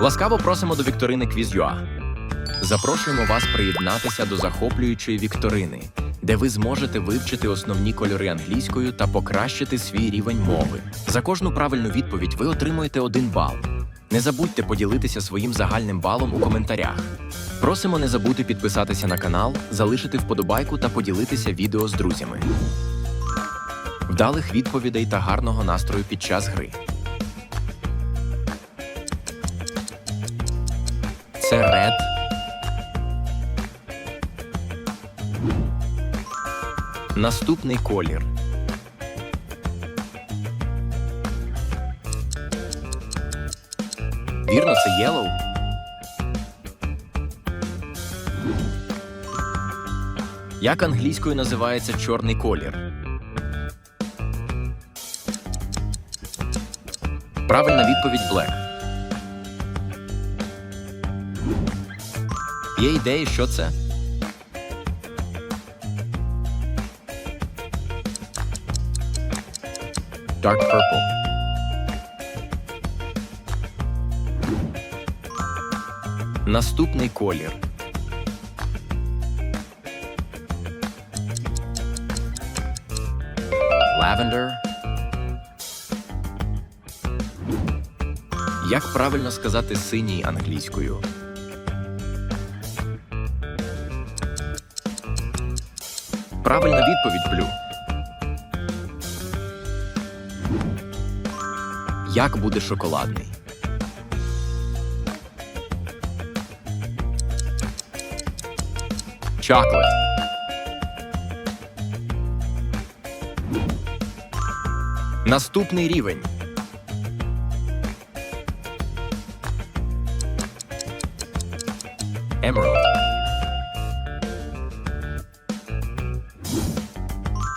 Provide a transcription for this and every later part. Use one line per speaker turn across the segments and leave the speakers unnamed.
Ласкаво просимо до вікторини Quiz.ua. Запрошуємо вас приєднатися до захоплюючої вікторини, де ви зможете вивчити основні кольори англійською та покращити свій рівень мови. За кожну правильну відповідь ви отримуєте один бал. Не забудьте поділитися своїм загальним балом у коментарях. Просимо не забути підписатися на канал, залишити вподобайку та поділитися відео з друзями. Вдалих відповідей та гарного настрою під час гри. Наступний колір. Вірно, це yellow. Як англійською називається чорний колір? Правильна відповідь black. Є ідеї, що це? Dark purple. Наступний колір. Lavender. Як правильно сказати синій англійською? Правильна відповідь Блю. Як буде шоколадний? Chocolate. Наступний рівень. Emerald.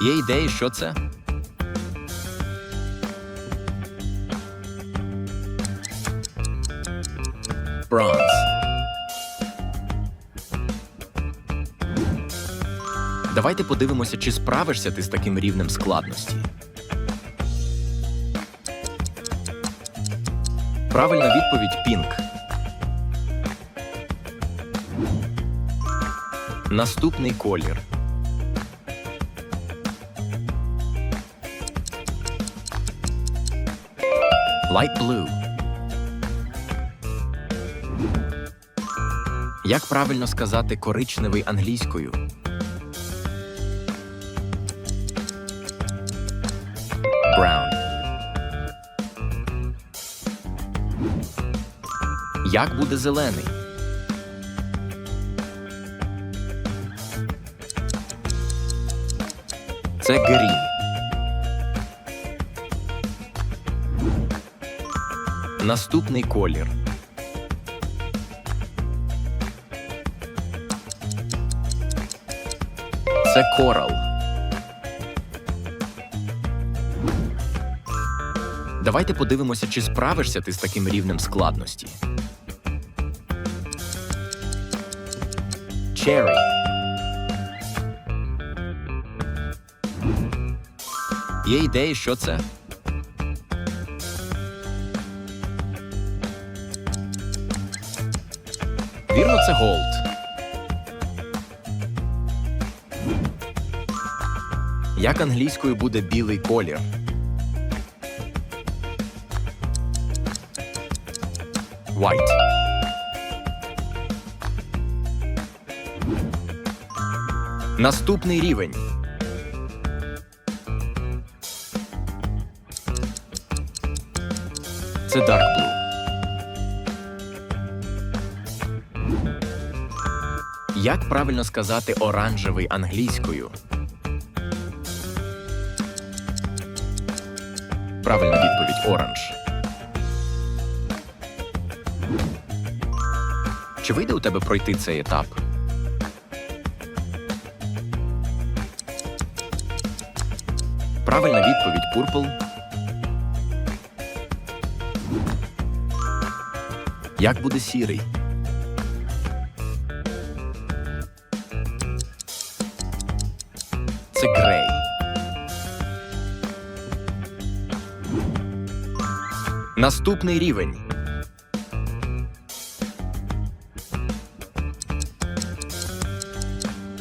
Є ідеї, що це? Давайте подивимося, чи справишся ти з таким рівнем складності. Правильна відповідь Пінк. Наступний колір. Light blue. Як правильно сказати коричневий англійською? Як буде зелений? Це грін. Наступний колір. Це корал. Давайте подивимося, чи справишся ти з таким рівнем складності. Cherry. Є ідеї, що це? Вірно, це голд. Як англійською буде білий колір? White. Наступний рівень. Це Dark Blue. Як правильно сказати оранжевий англійською? Правильна відповідь оранж. Чи вийде у тебе пройти цей етап? відповідь Пурпл. Як буде сірий? Це грей. Наступний рівень.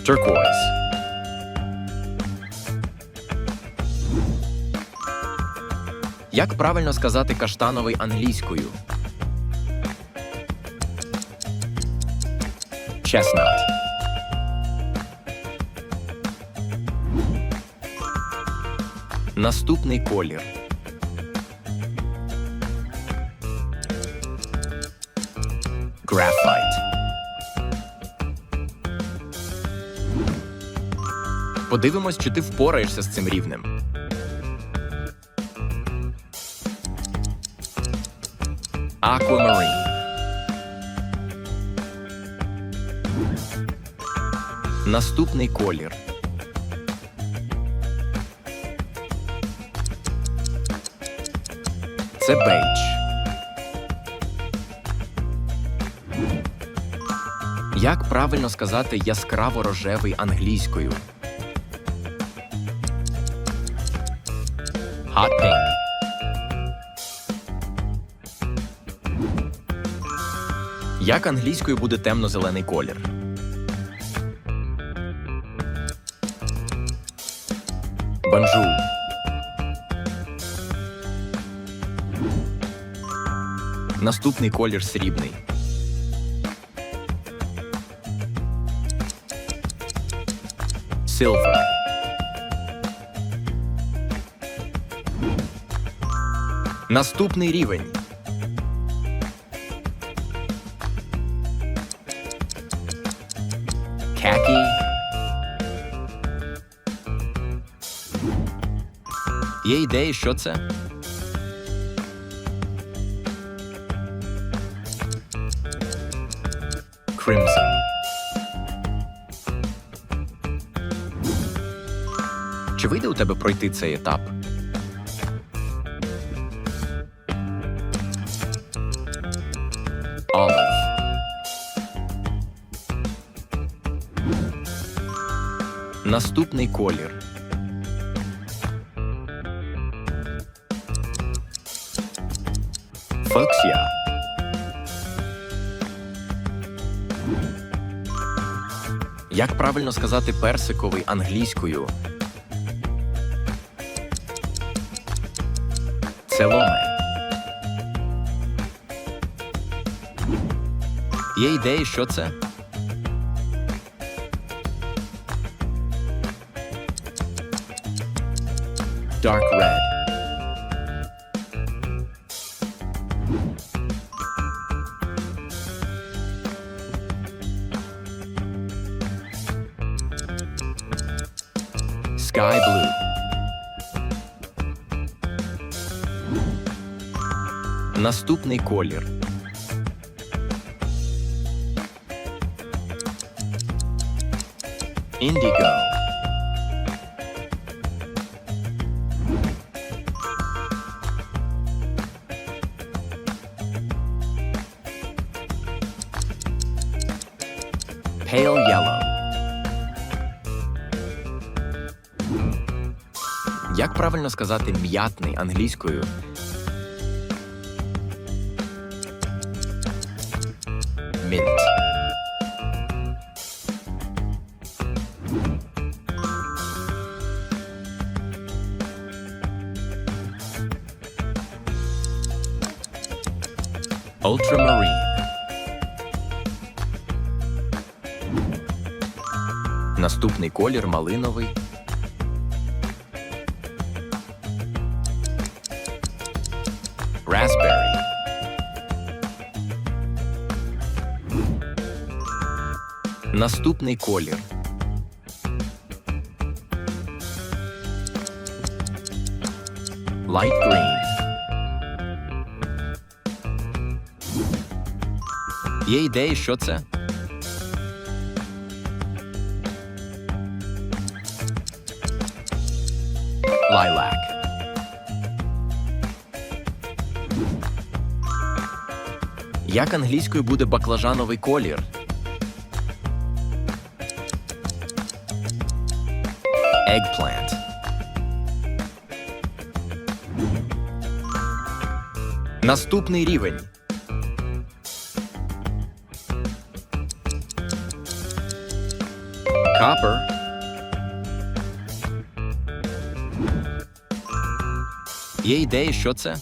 Turquoise. Як правильно сказати каштановий англійською? Chestnut. Наступний колір. Graphite. Подивимось, чи ти впораєшся з цим рівнем. Aquamarine. Наступний колір. Це бейдж. Як правильно сказати яскраво рожевий англійською? Hot pink. Як англійською буде темно-зелений колір? Банжу. Наступний колір срібний. Silver. Наступний рівень. Khaki. Є ідеї, що це? Crimson. Чи вийде у тебе пройти цей етап? Наступний колір. Фоксія. Як правильно сказати персиковий англійською? Целоме. Є ідеї, що це? Dark red. Sky blue. Наступний колір. Indigo. Pale yellow. Як правильно сказати м'ятний англійською? Mint. Ultramarine. Наступний колір малиновий. Raspberry. Наступний колір. Light green. Є ідеї, що це? Як англійською буде баклажановий колір? Eggplant. Наступний рівень. Copper. Є ідеї, що це?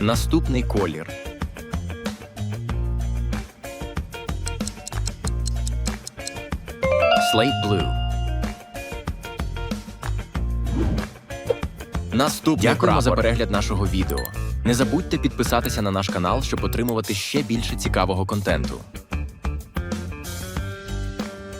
Наступний колір. Slate Blue. Наступний Дякуємо за перегляд нашого відео. Не забудьте підписатися на наш канал, щоб отримувати ще більше цікавого контенту.